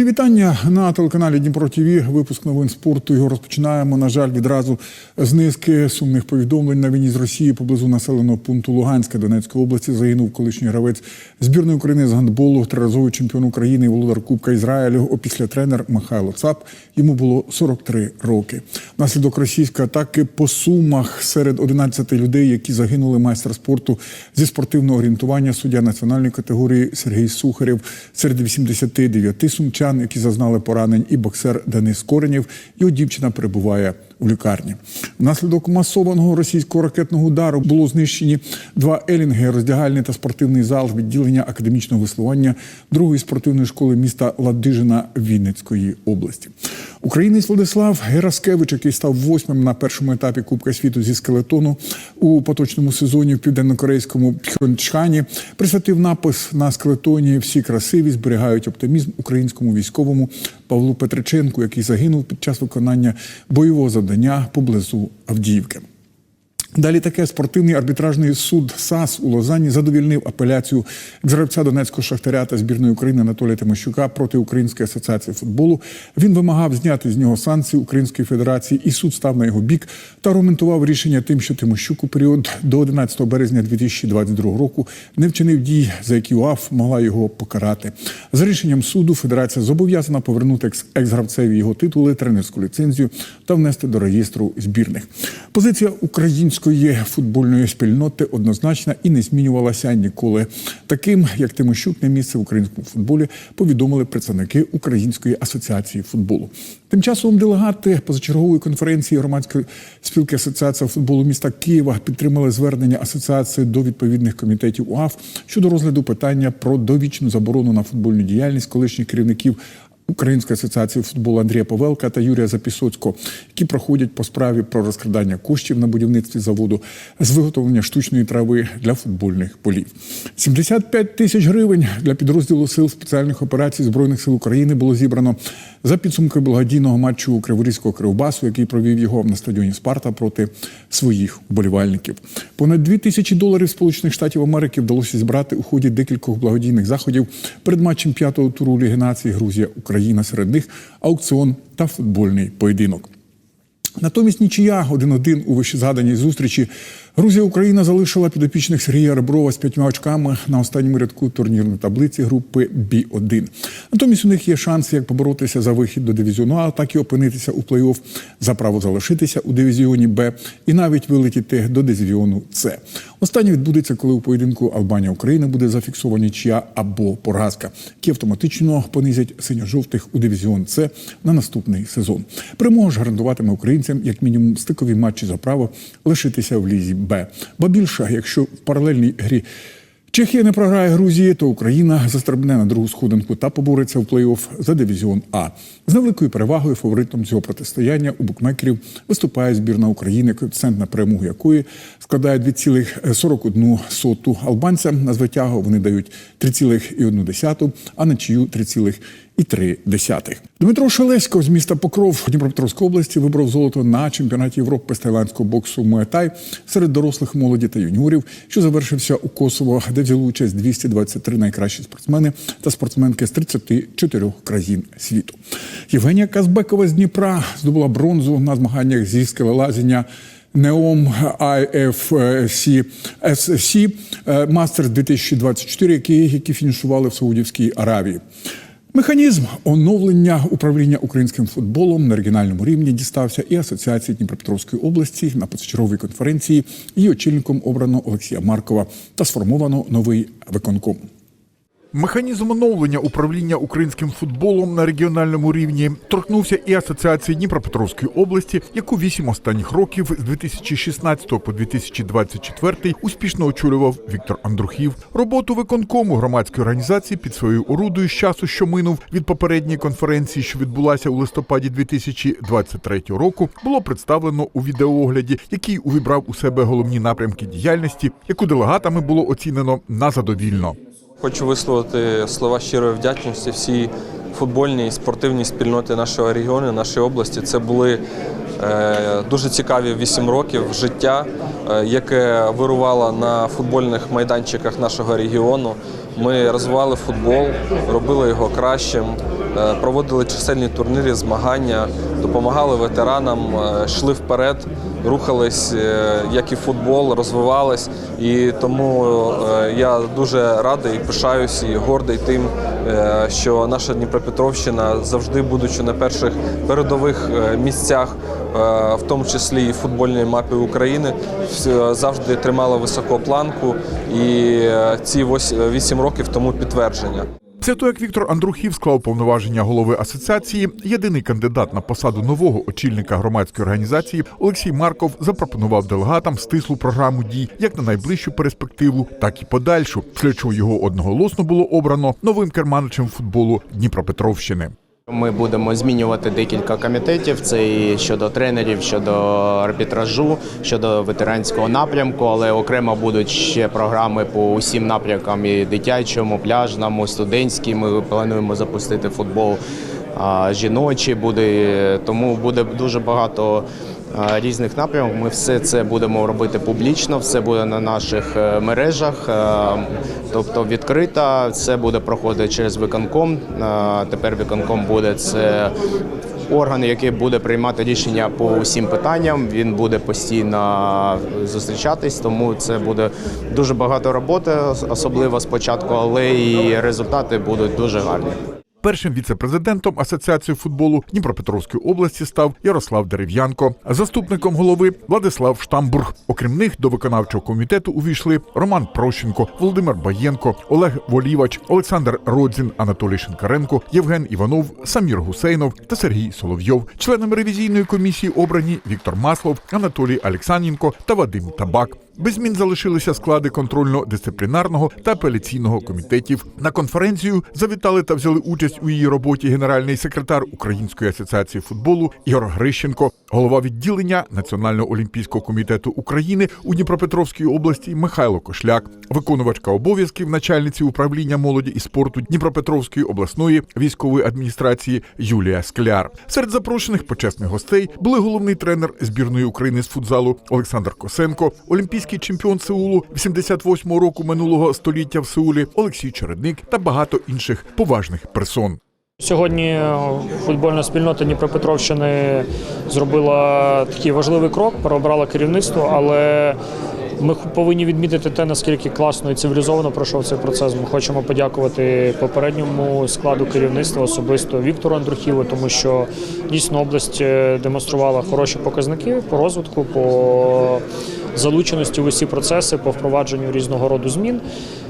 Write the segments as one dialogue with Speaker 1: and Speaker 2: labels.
Speaker 1: Мої вітання на телеканалі Дніпро ТВ. Випуск новин спорту. Його розпочинаємо. На жаль, відразу з низки сумних повідомлень на війні з Росії поблизу населеного пункту Луганська Донецької області загинув колишній гравець збірної України з гандболу, триразовий чемпіон України, і володар Кубка Ізраїлю. Опісля тренер Михайло Цап. Йому було 43 роки. Внаслідок російської атаки по сумах серед 11 людей, які загинули майстер спорту зі спортивного орієнтування, суддя національної категорії Сергій Сухарєв, серед 89 сумчан, які зазнали поранень, і боксер Денис Коренєв. Його дівчина перебуває у лікарні. Внаслідок масованого російського ракетного удару було знищені два елінги, роздягальний та спортивний зал відділення академічного веслування другої спортивної школи міста Ладижина Вінницької області. Українець Владислав Гераскевич, який став восьмим на першому етапі Кубка світу зі скелетону у поточному сезоні в південно-корейському Пхьончхані, присвятив напис на скелетоні Всі красиві зберігають оптимізм українському військовому Павлу Петриченку, який загинув під час виконання бойового завдання поблизу Авдіївки. Далі таке спортивний арбітражний суд САС у Лозанні задовільнив апеляцію гравця Донецького шахтаря та збірної України Анатолія Тимощука проти Української асоціації футболу. Він вимагав зняти з нього санкції Української Федерації, і суд став на його бік та аргументував рішення тим, що Тимощук у період до 11 березня 2022 року не вчинив дій, за які УАФ могла його покарати. За рішенням суду Федерація зобов'язана повернути екс- екс-гравцеві його титули, тренерську ліцензію та внести до реєстру збірних. Позиція української футбольної спільноти однозначна і не змінювалася ніколи. Таким, як Тимощук, не місце в українському футболі повідомили представники Української асоціації футболу. Тим часом делегати позачергової конференції громадської спілки Асоціація футболу міста Києва підтримали звернення асоціації до відповідних комітетів УАФ щодо розгляду питання про довічну заборону на футбольну діяльність колишніх керівників Української асоціації футболу Андрія Павелка та Юрія Запісоцького, які проходять по справі про розкрадання коштів на будівництві заводу з виготовлення штучної трави для футбольних полів. 75 тисяч гривень для підрозділу сил спеціальних операцій збройних сил України було зібрано за підсумками благодійного матчу Криворізького кривбасу, який провів його на стадіоні Спарта проти своїх вболівальників. Понад 2 тисячі доларів Сполучених Штатів Америки вдалося зібрати у ході декількох благодійних заходів перед матчем п'ятого туру Ліги нації Грузія Україна серед них аукціон та футбольний поєдинок. Натомість нічия 1-1 у вищезгаданій зустрічі. Грузія Україна залишила підопічних Сергія Реброва з п'ятьма очками на останньому рядку турнірної таблиці групи Бі-1. Натомість у них є шанс як поборотися за вихід до дивізіону А, так і опинитися у плей-офф за право залишитися у дивізіоні Б і навіть вилетіти до дивізіону С. Останнє відбудеться, коли у поєдинку Албанія Україна буде зафіксована нічия або поразка, які автоматично понизять синьо-жовтих у дивізіон С на наступний сезон. Перемога ж гарантуватиме українцям як мінімум стикові матчі за право лишитися в лізі Б. Ба більше, якщо в паралельній грі Чехія не програє Грузії, то Україна застрибне на другу сходинку та побореться в плей-офф за дивізіон А. З невеликою перевагою фаворитом цього протистояння у букмекерів виступає збірна України, коефіцієнт на перемогу якої складає 2,41 соту. Албанцям на звитягу вони дають 3,1, а на чию 3,3 десятих. Дмитро Шелесько з міста Покров Дніпропетровської області вибрав золото на чемпіонаті Європи з тайландського боксу Муетай серед дорослих молоді та юніорів, що завершився у Косово, де взяли участь 223 найкращі спортсмени та спортсменки з 34 країн світу. Євгенія Казбекова з Дніпра здобула бронзу на змаганнях зі скелелазіння Неом IFC SC Мастерс 2024, які, які фінішували в Саудівській Аравії. Механізм оновлення управління українським футболом на регіональному рівні дістався і Асоціації Дніпропетровської області на позачерговій конференції. Її очільником обрано Олексія Маркова та сформовано новий виконком.
Speaker 2: Механізм оновлення управління українським футболом на регіональному рівні торкнувся і Асоціації Дніпропетровської області, яку вісім останніх років з 2016 по 2024 успішно очолював Віктор Андрухів. Роботу виконкому громадської організації під своєю орудою з часу, що минув від попередньої конференції, що відбулася у листопаді 2023 року, було представлено у відеоогляді, який увібрав у себе головні напрямки діяльності, яку делегатами було оцінено на задовільно.
Speaker 3: Хочу висловити слова щирої вдячності всій футбольній і спортивній спільноті нашого регіону, нашої області. Це були е, дуже цікаві вісім років життя, е, яке вирувало на футбольних майданчиках нашого регіону. Ми розвивали футбол, робили його кращим, е, проводили чисельні турніри, змагання, допомагали ветеранам, е, йшли вперед, рухались е, як і футбол, розвивались. І тому я дуже радий, пишаюсь і гордий тим, що наша Дніпропетровщина завжди, будучи на перших передових місцях, в тому числі і в футбольній мапі України, завжди тримала високу планку. І ці вось- вісім років тому підтвердження.
Speaker 2: Це то, як Віктор Андрухів склав повноваження голови асоціації, єдиний кандидат на посаду нового очільника громадської організації Олексій Марков запропонував делегатам стислу програму дій як на найближчу перспективу, так і подальшу. Після чого його одноголосно було обрано новим керманичем футболу Дніпропетровщини.
Speaker 4: Ми будемо змінювати декілька комітетів. Це і щодо тренерів, щодо арбітражу, щодо ветеранського напрямку, але окремо будуть ще програми по усім напрямкам: і дитячому, пляжному, студентській. Ми плануємо запустити футбол жіночий. Буде тому буде дуже багато. Різних напрямок ми все це будемо робити публічно, все буде на наших е, мережах, е, тобто відкрито. Все буде проходити через виконком. Тепер виконком буде це орган, який буде приймати рішення по усім питанням. Він буде постійно зустрічатись, тому це буде дуже багато роботи, особливо спочатку, але і результати будуть дуже гарні.
Speaker 2: Першим віце-президентом Асоціації футболу Дніпропетровської області став Ярослав Дерев'янко, заступником голови Владислав Штамбург. Окрім них до виконавчого комітету увійшли Роман Прощенко, Володимир Баєнко, Олег Волівач, Олександр Родзін, Анатолій Шинкаренко, Євген Іванов, Самір Гусейнов та Сергій Соловйов. Членами ревізійної комісії обрані Віктор Маслов, Анатолій Олексаненко та Вадим Табак. Без змін залишилися склади контрольно-дисциплінарного та апеляційного комітетів. На конференцію завітали та взяли участь у її роботі генеральний секретар Української асоціації футболу Ігор Грищенко, голова відділення Національного олімпійського комітету України у Дніпропетровській області Михайло Кошляк, виконувачка обов'язків начальниці управління молоді і спорту Дніпропетровської обласної військової адміністрації Юлія Скляр. Серед запрошених почесних гостей були головний тренер збірної України з футзалу Олександр Косенко, олімпійський чемпіон Сеулу 88-го року минулого століття в Сеулі Олексій Чередник та багато інших поважних персон.
Speaker 5: Сьогодні футбольна спільнота Дніпропетровщини зробила такий важливий крок, переобрала керівництво, але ми повинні відмітити те, наскільки класно і цивілізовано пройшов цей процес. Ми хочемо подякувати попередньому складу керівництва, особисто Віктору Андрухіву, тому що дійсно область е, демонструвала хороші показники по розвитку, по залученості в усі процеси, по впровадженню різного роду змін.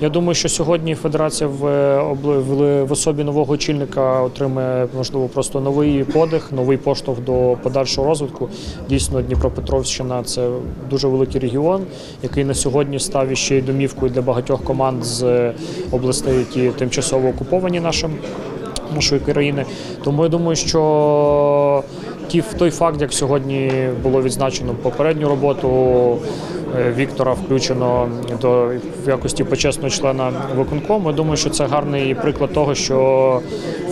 Speaker 5: Я думаю, що сьогодні федерація в, особі нового очільника отримає можливо просто новий подих, новий поштовх до подальшого розвитку. Дійсно, Дніпропетровщина це дуже великий регіон, який на сьогодні став ще й домівкою для багатьох команд з областей, які тимчасово окуповані нашим нашої країни. Тому я думаю, що ті, той факт, як сьогодні було відзначено попередню роботу е, Віктора, включено до якості почесного члена виконкому. Я думаю, що це гарний приклад того, що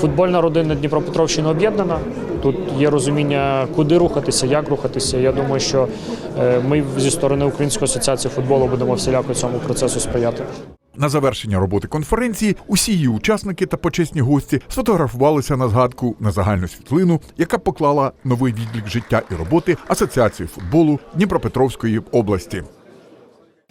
Speaker 5: футбольна родина Дніпропетровщини об'єднана. Тут є розуміння, куди рухатися, як рухатися. Я думаю, що е, ми зі сторони Української асоціації футболу будемо всіляко цьому процесу сприяти.
Speaker 2: На завершення роботи конференції усі її учасники та почесні гості сфотографувалися на згадку на загальну світлину, яка поклала новий відлік життя і роботи Асоціації футболу Дніпропетровської області.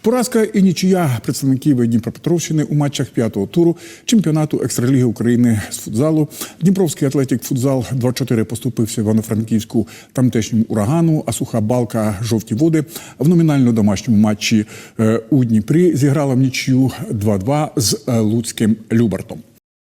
Speaker 1: Поразка і нічия представників Дніпропетровщини у матчах п'ятого туру чемпіонату екстраліги України з футзалу. Дніпровський атлетик футзал 2-4 поступився Івано-Франківську тамтешньому урагану, а суха балка жовті води в номінально домашньому матчі е, у Дніпрі зіграла в нічию 2-2 з е, Луцьким Любартом.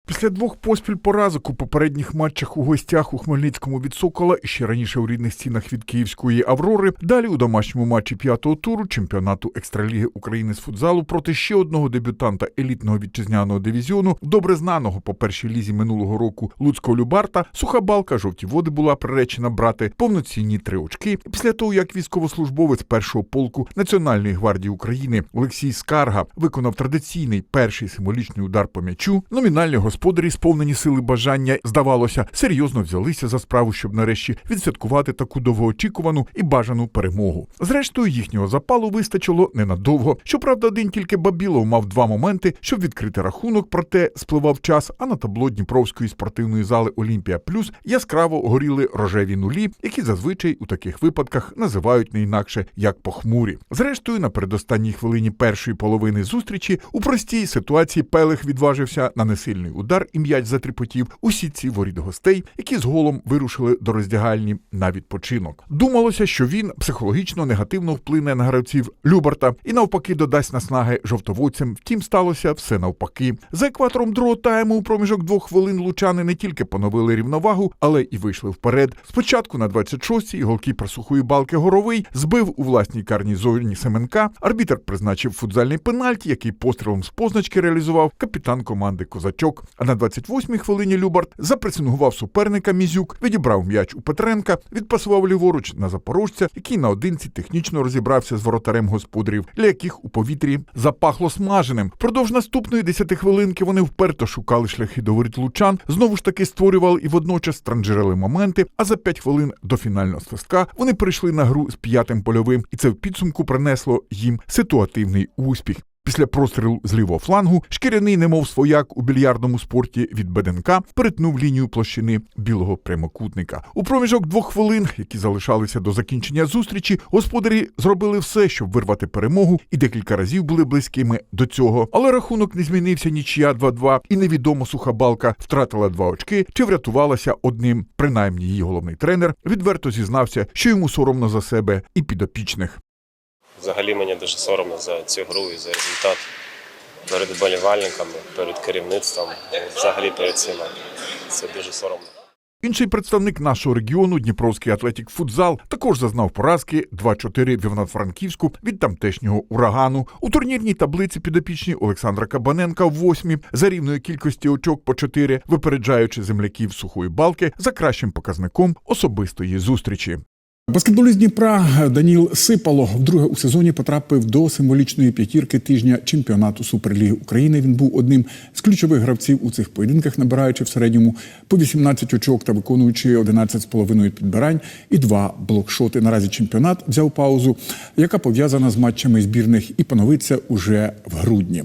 Speaker 2: Після двох поспіль поразок у попередніх матчах у гостях у Хмельницькому від Сокола і ще раніше у рідних стінах від Київської Аврори. Далі у домашньому матчі п'ятого туру чемпіонату екстраліги України з футзалу проти ще одного дебютанта елітного вітчизняного дивізіону, добре знаного по першій лізі минулого року Луцького Любарта. Суха балка жовті води була приречена брати повноцінні три очки. Після того як військовослужбовець першого полку Національної гвардії України Олексій Скарга виконав традиційний перший символічний удар по м'ячу, номінальний його господарі, сповнені сили бажання, здавалося, серйозно взялися за справу, щоб нарешті відсвяткувати таку довгоочікувану і бажану перемогу. Зрештою, їхнього запалу вистачило ненадовго. Щоправда, один тільки Бабілов мав два моменти, щоб відкрити рахунок, проте спливав час. А на табло Дніпровської спортивної зали Олімпія Плюс яскраво горіли рожеві нулі, які зазвичай у таких випадках називають не інакше як похмурі. Зрештою, на передостанній хвилині першої половини зустрічі у простій ситуації Пелех відважився на несильний удар і м'яч затріпотів у сітці воріт гостей, які з голом вирушили до роздягальні на відпочинок. Думалося, що він психологічно негативно вплине на гравців Любарта і навпаки додасть наснаги жовтоводцям. Втім, сталося все навпаки. За екватором другого тайму у проміжок двох хвилин лучани не тільки поновили рівновагу, але і вийшли вперед. Спочатку на 26-й голкіпер сухої балки горовий збив у власній карній зоні Семенка. Арбітер призначив футзальний пенальті, який пострілом з позначки реалізував капітан команди Козачок. А на 28-й хвилині Любарт запресингував суперника Мізюк, відібрав м'яч у Петренка, відпасував ліворуч на запорожця, який наодинці технічно розібрався з воротарем господарів, для яких у повітрі запахло смаженим. Впродовж наступної 10 хвилинки вони вперто шукали шляхи до воріт лучан, знову ж таки створювали і водночас транжирили моменти. А за 5 хвилин до фінального свистка вони прийшли на гру з п'ятим польовим, і це в підсумку принесло їм ситуативний успіх. Після прострілу з лівого флангу шкіряний, немов свояк у більярдному спорті від БДНК, перетнув лінію площини білого прямокутника. У проміжок двох хвилин, які залишалися до закінчення зустрічі, господарі зробили все, щоб вирвати перемогу, і декілька разів були близькими до цього. Але рахунок не змінився нічия 2-2, і невідомо суха балка втратила два очки чи врятувалася одним. Принаймні, її головний тренер відверто зізнався, що йому соромно за себе і підопічних.
Speaker 6: Взагалі мені дуже соромно за цю гру і за результат перед вболівальниками, перед керівництвом, взагалі перед всіма. Це дуже соромно.
Speaker 2: Інший представник нашого регіону, Дніпровський Атлетік Футзал, також зазнав поразки 2-4 в Івано-Франківську від тамтешнього урагану. У турнірній таблиці підопічні Олександра Кабаненка восьмі за рівної кількості очок по 4, випереджаючи земляків сухої балки за кращим показником особистої зустрічі.
Speaker 1: Баскетболіст Дніпра Даніл Сипало вдруге у сезоні потрапив до символічної п'ятірки тижня чемпіонату Суперліги України. Він був одним з ключових гравців у цих поєдинках, набираючи в середньому по 18 очок та виконуючи 11,5 підбирань і два блокшоти. Наразі чемпіонат взяв паузу, яка пов'язана з матчами збірних і поновиться уже в грудні.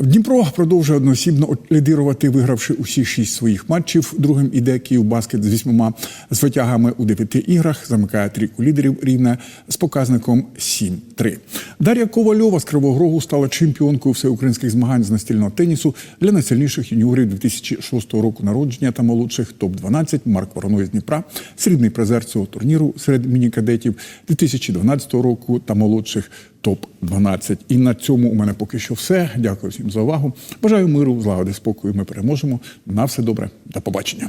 Speaker 1: Дніпро продовжує одноосібно лідирувати, вигравши усі шість своїх матчів. Другим іде Київ баскет з вісьмома з витягами у дев'яти іграх. Замикає трійку лідерів рівне з показником 7-3. Дар'я Ковальова з Кривого Рогу стала чемпіонкою всеукраїнських змагань з настільного тенісу для найсильніших юніорів 2006 року народження та молодших топ-12 Марк Вороной з Дніпра, срібний призер цього турніру серед міні-кадетів 2012 року та молодших топ-12. І на цьому у мене поки що все. Дякую всім за увагу. Бажаю миру, злагоди, спокою. Ми переможемо. На все добре. До побачення.